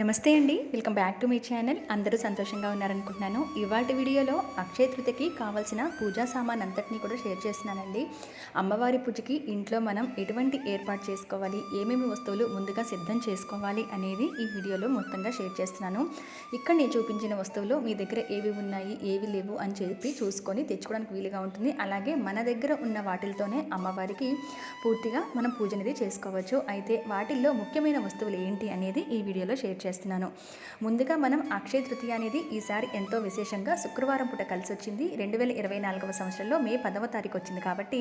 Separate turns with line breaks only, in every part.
నమస్తే అండి. Welcome back to my channel. అందరూ సంతోషంగా ఉన్నారనుకుంటున్నాను. ఇవాటి వీడియోలో అక్షయ తృతీయకి కావాల్సిన పూజా సామాన్ అంతటినీ కూడా షేర్ చేస్తున్నానండి. అమ్మవారి పూజకి ఇంట్లో మనం ఎటువంటి ఏర్పాటు చేసుకోవాలి? ఏమేమి వస్తువులు ముందుగా సిద్ధం చేసుకోవాలి అనేది ఈ వీడియోలో మొత్తంగా షేర్ చేస్తున్నాను. ఇక్కడ నేను చూపించిన వస్తువులు మీ దగ్గర ఏవి ఉన్నాయి ఏవి లేవు అని చెప్పి చూసుకొని తెచ్చుకోవడానికి వీలుగా ఉంటుంది. అలాగే మన దగ్గర ఉన్న వాటిలతోనే అమ్మవారికి పూర్తిగా మనం పూజ అనేది చేసుకోవచ్చు. అయితే వాటిల్లో ముఖ్యమైన వస్తువులు ఏంటి అనేది ఈ వీడియోలో షేర్ చేస్తాను. చేస్తున్నాను. ముందుగా మనం అక్షయ తృతీయ అనేది ఈసారి ఎంతో విశేషంగా శుక్రవారం పూట కలిసి వచ్చింది రెండు వేల ఇరవై నాలుగవ సంవత్సరంలో మే పదవ తారీఖు వచ్చింది కాబట్టి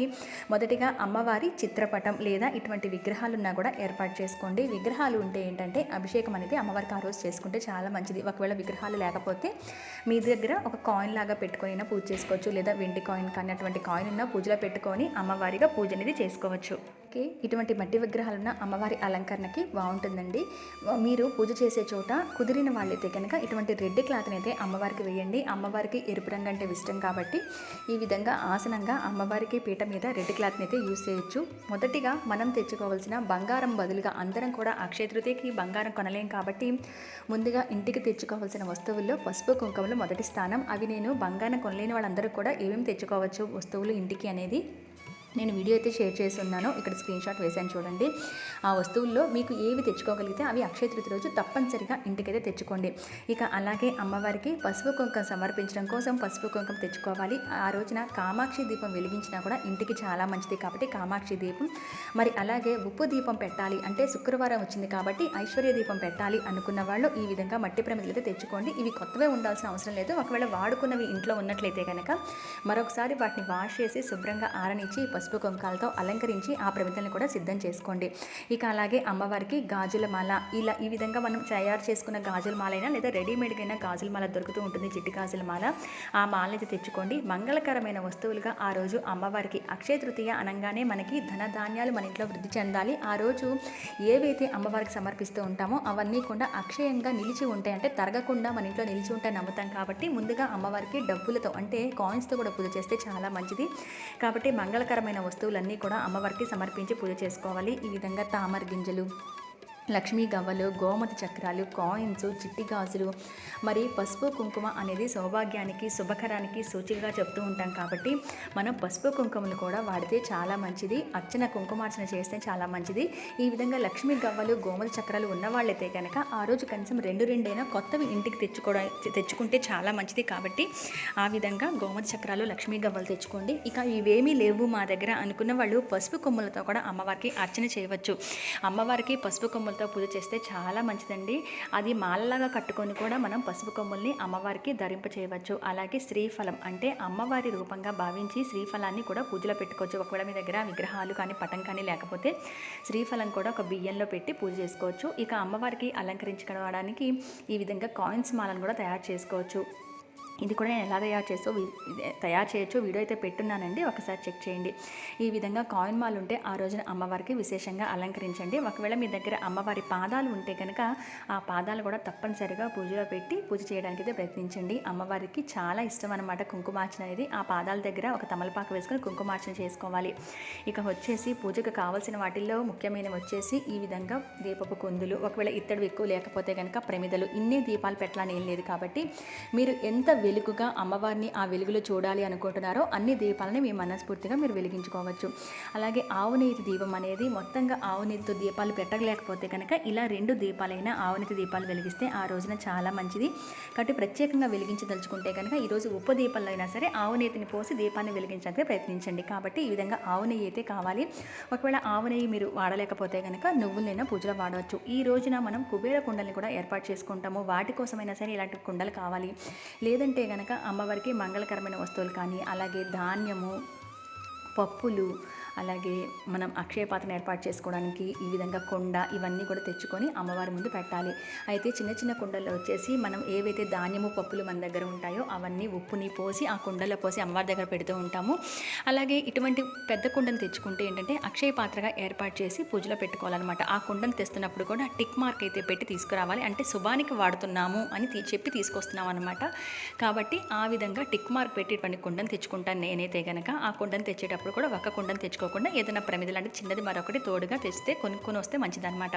మొదటిగా అమ్మవారి చిత్రపటం లేదా ఇటువంటి విగ్రహాలు ఉన్నా కూడా ఏర్పాటు చేసుకోండి. విగ్రహాలు ఉంటే ఏంటంటే అభిషేకం అనేది అమ్మవారికి ఆ రోజు చేసుకుంటే చాలా మంచిది. ఒకవేళ విగ్రహాలు లేకపోతే మీ దగ్గర ఒక కాయిన్ లాగా పెట్టుకొని పూజ చేసుకోవచ్చు. లేదా వెండి కాయిన్ కానీ అటువంటి కాయిన్ ఉన్న పూజలో పెట్టుకొని అమ్మవారిగా పూజ అనేది చేసుకోవచ్చు. ఓకే ఇటువంటి మట్టి విగ్రహాలున్న అమ్మవారి అలంకరణకి బాగుంటుందండి. మీరు పూజ చేసే చోట కుదిరిన వాళ్ళైతే కనుక ఇటువంటి రెడ్ క్లాత్ని అయితే అమ్మవారికి వేయండి. అమ్మవారికి ఎరుపు రంగు అంటే ఇష్టం కాబట్టి ఈ విధంగా ఆసనంగా అమ్మవారికి పీట మీద రెడ్ క్లాత్ని అయితే యూస్ చేయొచ్చు. మొదటిగా మనం తెచ్చుకోవాల్సిన బంగారం బదులుగా అందరం కూడా అక్షయ తృతీయకి బంగారం కొనలేం కాబట్టి ముందుగా ఇంటికి తెచ్చుకోవాల్సిన వస్తువుల్లో పసుపు కుంకుమలు మొదటి స్థానం. అవి నేను బంగారం కొనలేని వాళ్ళందరూ కూడా ఏమేమి తెచ్చుకోవచ్చు? వస్తువులు ఇంటికి అనేది నేను వీడియో అయితే షేర్ చేసి ఉన్నాను ఇక్కడ స్క్రీన్ షాట్ వేసాను చూడండి. ఆ వస్తువుల్లో మీకు ఏవి తెచ్చుకోగలిగితే అవి అక్షయ రోజు తప్పనిసరిగా ఇంటికైతే తెచ్చుకోండి. ఇక అలాగే అమ్మవారికి పసుపు కుంకం సమర్పించడం కోసం పసుపు కుంకం తెచ్చుకోవాలి. ఆ రోజున కామాక్షి దీపం వెలిగించినా కూడా ఇంటికి చాలా మంచిది కాబట్టి కామాక్షి దీపం. మరి అలాగే ఉప్పు దీపం పెట్టాలి అంటే శుక్రవారం వచ్చింది కాబట్టి ఐశ్వర్య దీపం పెట్టాలి అనుకున్న వాళ్ళు ఈ విధంగా మట్టి ప్రమిదలు తెచ్చుకోండి. ఇవి కొత్తవే ఉండాల్సిన అవసరం లేదు. ఒకవేళ వాడుకున్నవి ఇంట్లో ఉన్నట్లయితే కనుక మరొకసారి వాటిని వాష్ చేసి శుభ్రంగా ఆరనిచ్చి పసుపు కుంకాలతో అలంకరించి ఆ ప్రమిదల్ని కూడా సిద్ధం చేసుకోండి. ఇక అలాగే అమ్మవారికి గాజుల మాల. ఇలా ఈ విధంగా మనం తయారు చేసుకున్న గాజుల మాల అయినా లేదా రెడీమేడ్గా అయినా గాజుల మాల దొరుకుతూ ఉంటుంది. చిట్టి గాజుల మాల. ఆ మాలని అయితే తెచ్చుకోండి. మంగళకరమైన వస్తువులుగా ఆ రోజు అమ్మవారికి అక్షయ తృతీయ అనగానే మనకి ధనధాన్యాలు మన ఇంట్లో వృద్ధి చెందాలి. ఆ రోజు ఏవైతే అమ్మవారికి సమర్పిస్తూ ఉంటామో అవన్నీ కూడా అక్షయంగా నిలిచి ఉంటాయి. అంటే తరగకుండా మన ఇంట్లో నిలిచి ఉంటాయి నమ్ముతాం కాబట్టి ముందుగా అమ్మవారికి డబ్బులతో అంటే కాయిన్స్తో కూడా పూజ చేస్తే చాలా మంచిది. కాబట్టి మంగళకరమైన వస్తువులన్నీ కూడా అమ్మవారికి సమర్పించి పూజ చేసుకోవాలి. ఈ విధంగా తామర గింజలు లక్ష్మీ గవ్వలు గోమతి చక్రాలు కాయిన్స్ చిట్టి గాజులు మరి పసుపు కుంకుమ అనేది సౌభాగ్యానికి శుభకరానికి సూచికగా చెప్తూ ఉంటాం కాబట్టి మనం పసుపు కుంకుమలు కూడా వాడితే చాలా మంచిది. అర్చన కుంకుమార్చన చేస్తే చాలా మంచిది. ఈ విధంగా లక్ష్మీ గవ్వలు గోమతి చక్రాలు ఉన్న వాళ్ళైతే కనుక ఆ రోజు కనీసం రెండు రెండైనా కొత్తవి ఇంటికి తెచ్చుకోవడం తెచ్చుకుంటే చాలా మంచిది కాబట్టి ఆ విధంగా గోమతి చక్రాలు లక్ష్మీ గవ్వలు తెచ్చుకోండి. ఇక ఇవేమీ లేవు మా దగ్గర అనుకున్న వాళ్ళు పసుపు కొమ్ములతో కూడా అమ్మవారికి అర్చన చేయవచ్చు. అమ్మవారికి పసుపు కొమ్ములతో పూజ చేస్తే చాలా మంచిదండి. అది మాలలాగా కట్టుకొని కూడా మనం పసుపు కొమ్ముల్ని అమ్మవారికి ధరింప చేయవచ్చు. అలాగే శ్రీఫలం అంటే అమ్మవారి రూపంగా భావించి శ్రీఫలాన్ని కూడా పూజలో పెట్టుకోవచ్చు. ఒకవేళ మీ దగ్గర విగ్రహాలు కానీ పటం కానీ లేకపోతే శ్రీఫలం కూడా ఒక బియ్యంలో పెట్టి పూజ చేసుకోవచ్చు. ఇక అమ్మవారికి అలంకరించుకోవడానికి ఈ విధంగా కాయిన్స్ మాలను కూడా తయారు చేసుకోవచ్చు. ఇది కూడా నేను ఎలా తయారు చేసో తయారు చేయొచ్చో వీడియో అయితే పెట్టున్నానండి. ఒకసారి చెక్ చేయండి. ఈ విధంగా కాయిన్ మాల్ ఉంటే ఆ రోజున అమ్మవారికి విశేషంగా అలంకరించండి. ఒకవేళ మీ దగ్గర అమ్మవారి పాదాలు ఉంటే కనుక ఆ పాదాలు కూడా తప్పనిసరిగా పూజలో పెట్టి పూజ చేయడానికి అయితే ప్రయత్నించండి. అమ్మవారికి చాలా ఇష్టం అనమాట కుంకుమార్చన అనేది. ఆ పాదాల దగ్గర ఒక తమలపాకు వేసుకొని కుంకుమార్చన చేసుకోవాలి. ఇక వచ్చేసి పూజకు కావాల్సిన వాటిల్లో ముఖ్యమైనవి వచ్చేసి ఈ విధంగా దీపపు కుందులు ఒకవేళ ఇత్తడి ఎక్కువ లేకపోతే కనుక ప్రమిదలు. ఇన్నే దీపాలు పెట్టాలని ఏం లేదు కాబట్టి మీరు ఎంత వెలుగుగా అమ్మవారిని ఆ వెలుగులో చూడాలి అనుకుంటున్నారో అన్ని దీపాలని మీ మనస్ఫూర్తిగా మీరు వెలిగించుకోవచ్చు. అలాగే ఆవునీతి దీపం అనేది మొత్తంగా ఆవునీతితో దీపాలు పెట్టలేకపోతే కనుక ఇలా రెండు దీపాలైనా ఆవునీతి దీపాలు వెలిగిస్తే ఆ రోజున చాలా మంచిది. కాబట్టి ప్రత్యేకంగా వెలిగించదలుచుకుంటే కనుక ఈరోజు ఉప్పు దీపంలో అయినా సరే ఆవునీతిని పోసి దీపాన్ని వెలిగించడానికి ప్రయత్నించండి. కాబట్టి ఈ విధంగా ఆవు నెయ్యి అయితే కావాలి. ఒకవేళ ఆవు నెయ్యి మీరు వాడలేకపోతే కనుక నువ్వులైనా పూజలో వాడవచ్చు. ఈ రోజున మనం కుబేర కుండల్ని కూడా ఏర్పాటు చేసుకుంటాము. వాటి కోసమైనా సరే ఇలాంటి కుండలు కావాలి. లేదంటే ఉంటే గనక అమ్మవారికి మంగళకరమైన వస్తువులు కానీ అలాగే ధాన్యము పప్పులు అలాగే మనం అక్షయ పాత్రను ఏర్పాటు చేసుకోవడానికి ఈ విధంగా కొండ ఇవన్నీ కూడా తెచ్చుకొని అమ్మవారి ముందు పెట్టాలి. అయితే చిన్న చిన్న కుండల్లో వచ్చేసి మనం ఏవైతే ధాన్యము పప్పులు మన దగ్గర ఉంటాయో అవన్నీ ఉప్పుని పోసి ఆ కుండలో పోసి అమ్మవారి దగ్గర పెడుతూ ఉంటాము. అలాగే ఇటువంటి పెద్ద కుండను తెచ్చుకుంటే ఏంటంటే అక్షయ పాత్రగా ఏర్పాటు చేసి పూజలో పెట్టుకోవాలన్నమాట. ఆ కుండను తెస్తున్నప్పుడు కూడా టిక్ మార్క్ అయితే పెట్టి తీసుకురావాలి. అంటే శుభానికి వాడుతున్నాము అని చెప్పి తీసుకొస్తున్నాం అనమాట కాబట్టి ఆ విధంగా టిక్ మార్క్ పెట్టి ఇటువంటి కుండను తెచ్చుకుంటాను నేనైతే కనుక ఆ కుండను తెచ్చేటప్పుడు కూడా ఒక కుండను తెచ్చుకో తెచ్చుకోకుండా ఏదైనా ప్రమిద లాంటి చిన్నది మరొకటి తోడుగా తెస్తే కొనుక్కొని వస్తే మంచిదన్నమాట.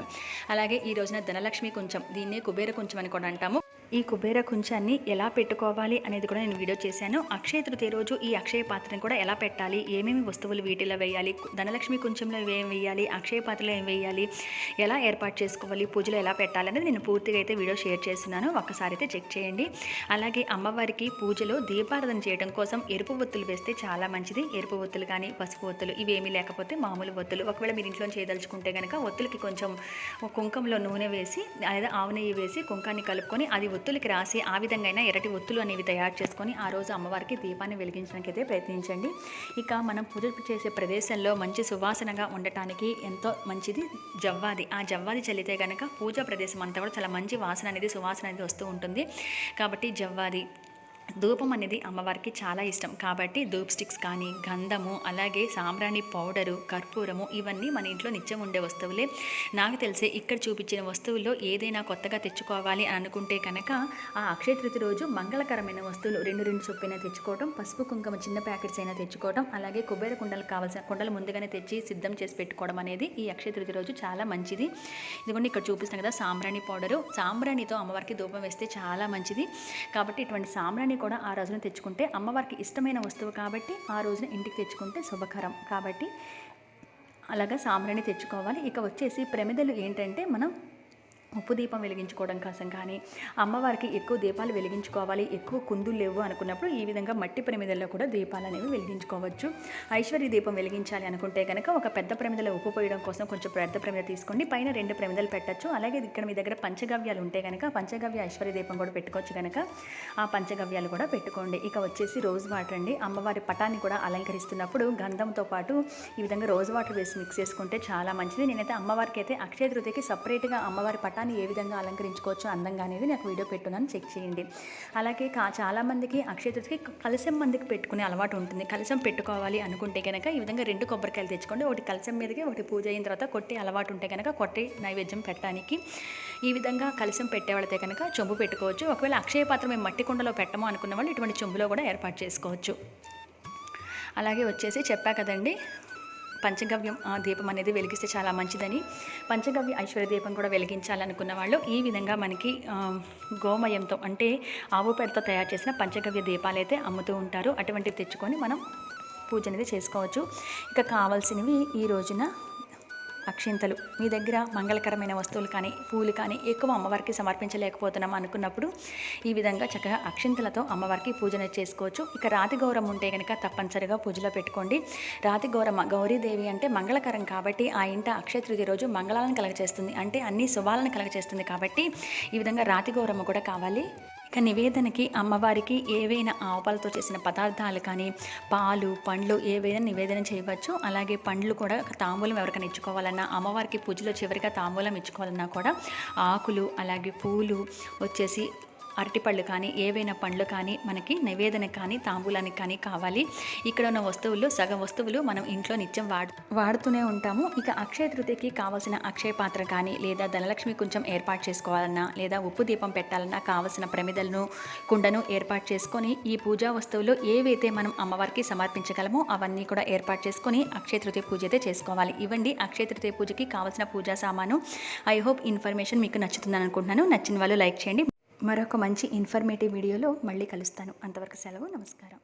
అలాగే ఈ రోజున ధనలక్ష్మి కొంచెం దీన్నే కుబేర కొంచెం అని కూడా అంటాము. ఈ కుబేర కుంచాన్ని ఎలా పెట్టుకోవాలి అనేది కూడా నేను వీడియో చేశాను. అక్షయ తృతీయ రోజు ఈ అక్షయ పాత్రను కూడా ఎలా పెట్టాలి? ఏమేమి వస్తువులు వీటిలో వేయాలి? ధనలక్ష్మి కుంచంలో ఏం వేయాలి? అక్షయ పాత్రలో ఏం వేయాలి? ఎలా ఏర్పాటు చేసుకోవాలి? పూజలు ఎలా పెట్టాలి అనేది నేను పూర్తిగా అయితే వీడియో షేర్ చేస్తున్నాను. ఒక్కసారి అయితే చెక్ చేయండి. అలాగే అమ్మవారికి పూజలో దీపారాధన చేయడం కోసం ఎరుపు ఒత్తులు వేస్తే చాలా మంచిది. ఎరుపు ఒత్తులు కానీ పసుపు ఒత్తులు ఇవేమీ లేకపోతే మామూలు ఒత్తులు. ఒకవేళ మీరు ఇంట్లో చేయదలుచుకుంటే కనుక ఒత్తులకి కొంచెం కుంకంలో నూనె వేసి లేదా ఆవు నెయ్యి వేసి కుంకాన్ని కలుపుకొని అది ఒత్తులకి రాసి ఆ విధంగా అయినా ఒత్తులు అనేవి తయారు చేసుకొని ఆ రోజు అమ్మవారికి దీపాన్ని వెలిగించడానికి అయితే ప్రయత్నించండి. ఇక మనం పూజ చేసే ప్రదేశంలో మంచి సువాసనగా ఉండటానికి ఎంతో మంచిది జవ్వాది. ఆ జవ్వాది చల్లితే కనుక పూజా ప్రదేశం అంతా కూడా చాలా మంచి వాసన అనేది సువాసన అనేది వస్తూ ఉంటుంది. కాబట్టి జవ్వాది ధూపం అనేది అమ్మవారికి చాలా ఇష్టం. కాబట్టి ధూప్ స్టిక్స్ కానీ గంధము అలాగే సాంబ్రాణి పౌడరు కర్పూరము ఇవన్నీ మన ఇంట్లో నిత్యం ఉండే వస్తువులే. నాకు తెలిసే ఇక్కడ చూపించిన వస్తువుల్లో ఏదైనా కొత్తగా తెచ్చుకోవాలి అని అనుకుంటే కనుక ఆ అక్షయ తృతి రోజు మంగళకరమైన వస్తువులు రెండు రెండు చొప్పున తెచ్చుకోవడం పసుపు కుంకుమ చిన్న ప్యాకెట్స్ అయినా తెచ్చుకోవడం అలాగే కుబేర కుండలు కావాల్సిన కుండలు ముందుగానే తెచ్చి సిద్ధం చేసి పెట్టుకోవడం అనేది ఈ అక్షయ తృతి రోజు చాలా మంచిది. ఇదిగోండి ఇక్కడ చూపిస్తాను కదా సాంబ్రాణి పౌడరు. సాంబ్రాణితో అమ్మవారికి ధూపం వేస్తే చాలా మంచిది. కాబట్టి ఇటువంటి సాంబ్రాణి కూడా ఆ రోజున తెచ్చుకుంటే అమ్మవారికి ఇష్టమైన వస్తువు కాబట్టి ఆ రోజున ఇంటికి తెచ్చుకుంటే శుభకరం. కాబట్టి అలాగా సాంబ్రాణి తెచ్చుకోవాలి. ఇక వచ్చేసి ప్రమిదలు ఏంటంటే మనం ఉప్పు దీపం వెలిగించుకోవడం కోసం కానీ అమ్మవారికి ఎక్కువ దీపాలు వెలిగించుకోవాలి ఎక్కువ కుందులు లేవు అనుకున్నప్పుడు ఈ విధంగా మట్టి ప్రమిదల్లో కూడా దీపాలు అనేవి వెలిగించుకోవచ్చు. ఐశ్వర్య దీపం వెలిగించాలి అనుకుంటే కనుక ఒక పెద్ద ప్రమిదలో ఉప్పు పోయడం కోసం కొంచెం పెద్ద ప్రమిద తీసుకోండి పైన రెండు ప్రమిదలు పెట్టచ్చు. అలాగే ఇక్కడ మీ దగ్గర పంచగవ్యాలు ఉంటే కనుక పంచగవ్య ఐశ్వర్య దీపం కూడా పెట్టుకోవచ్చు కనుక ఆ పంచగవ్యాలు కూడా పెట్టుకోండి. ఇక వచ్చేసి రోజ్ వాటర్ అండి. అమ్మవారి పటాన్ని కూడా అలంకరిస్తున్నప్పుడు గంధంతో పాటు ఈ విధంగా రోజ్ వాటర్ వేసి మిక్స్ చేసుకుంటే చాలా మంచిది. నేనైతే అమ్మవారికి అయితే అక్షయ తృతీయకి సపరేట్గా అమ్మవారి పటాన్ని ఏ విధంగా అలంకరించుకోవచ్చు అందంగా అనేది నాకు వీడియో పెట్టున్నాను. చెక్ చేయండి. అలాగే కా చాలామందికి అక్షయ తృతీయకి కలశం మందికి పెట్టుకునే అలవాటు ఉంటుంది. కలశం పెట్టుకోవాలి అనుకుంటే కనుక ఈ విధంగా రెండు కొబ్బరికాయలు తెచ్చుకోండి. ఒకటి కలశం మీదకి ఒకటి పూజ అయిన తర్వాత కొట్టి అలవాటు ఉంటే కనుక కొట్టి నైవేద్యం పెట్టడానికి ఈ విధంగా కలశం పెట్టేవాళ్ళైతే కనుక చెంబు పెట్టుకోవచ్చు. ఒకవేళ అక్షయ పాత్ర మేము మట్టి కుండలో పెట్టము అనుకున్న వాళ్ళు ఇటువంటి చెంబులో కూడా ఏర్పాటు చేసుకోవచ్చు. అలాగే వచ్చేసి చెప్పా కదండి పంచగవ్యం దీపం అనేది వెలిగిస్తే చాలా మంచిదని. పంచగవ్య ఐశ్వర్య దీపం కూడా వెలిగించాలనుకున్న వాళ్ళు ఈ విధంగా మనకి గోమయంతో అంటే ఆవు పేడతో తయారు చేసిన పంచగవ్య దీపాలు అయితే అమ్ముతూ ఉంటారు. అటువంటివి తెచ్చుకొని మనం పూజ అనేది చేసుకోవచ్చు. ఇక కావాల్సినవి ఈ రోజున అక్షింతలు. మీ దగ్గర మంగళకరమైన వస్తువులు కానీ పూలు కానీ ఎక్కువ అమ్మవారికి సమర్పించలేకపోతున్నాం అనుకున్నప్పుడు ఈ విధంగా చక్కగా అక్షింతలతో అమ్మవారికి పూజన చేసుకోవచ్చు. ఇక రాతి గౌరవం ఉంటే కనుక తప్పనిసరిగా పూజలో పెట్టుకోండి. రాతి గౌరమ్మ గౌరీదేవి అంటే మంగళకరం కాబట్టి ఆ ఇంట అక్షయ తృతీయ రోజు మంగళాలను కలగచేస్తుంది. అంటే అన్ని శుభాలను కలగచేస్తుంది కాబట్టి ఈ విధంగా రాతి గౌరమ్మ కూడా కావాలి. ఇక నివేదనకి అమ్మవారికి ఏవైనా ఆవుపాలతో చేసిన పదార్థాలు కానీ పాలు పండ్లు ఏవైనా నివేదన చేయవచ్చు. అలాగే పండ్లు కూడా తాంబూలం ఎవరికైనా ఇచ్చుకోవాలన్నా అమ్మవారికి పూజలో చివరిగా తాంబూలం ఇచ్చుకోవాలన్నా కూడా ఆకులు అలాగే పూలు వచ్చేసి అరటిపళ్ళు కానీ ఏవైనా పండ్లు కానీ మనకి నివేదన కానీ తాంబూలానికి కానీ కావాలి. ఇక్కడ ఉన్న వస్తువుల్లో సగం వస్తువులు మనం ఇంట్లో నిత్యం వాడు వాడుతూనే ఉంటాము. ఇక అక్షయ తృతీయకి కావాల్సిన అక్షయ పాత్ర కానీ లేదా ధనలక్ష్మి కొంచెం ఏర్పాటు చేసుకోవాలన్నా లేదా ఉప్పు దీపం పెట్టాలన్నా కావాల్సిన ప్రమిదలను కుండను ఏర్పాటు చేసుకొని ఈ పూజా వస్తువులు ఏవైతే మనం అమ్మవారికి సమర్పించగలమో అవన్నీ కూడా ఏర్పాటు చేసుకొని అక్షయ తృతీయ పూజ అయితే చేసుకోవాలి. ఇవ్వండి అక్షయ తృతీయ పూజకి కావాల్సిన పూజా సామాను. ఐ హోప్ ఇన్ఫర్మేషన్ మీకు నచ్చుతుందని అనుకుంటున్నాను. నచ్చిన వాళ్ళు లైక్ చేయండి. మరొక మంచి ఇన్ఫర్మేటివ్ వీడియోలో మళ్ళీ కలుస్తాను. అంతవరకు సెలవు నమస్కారం.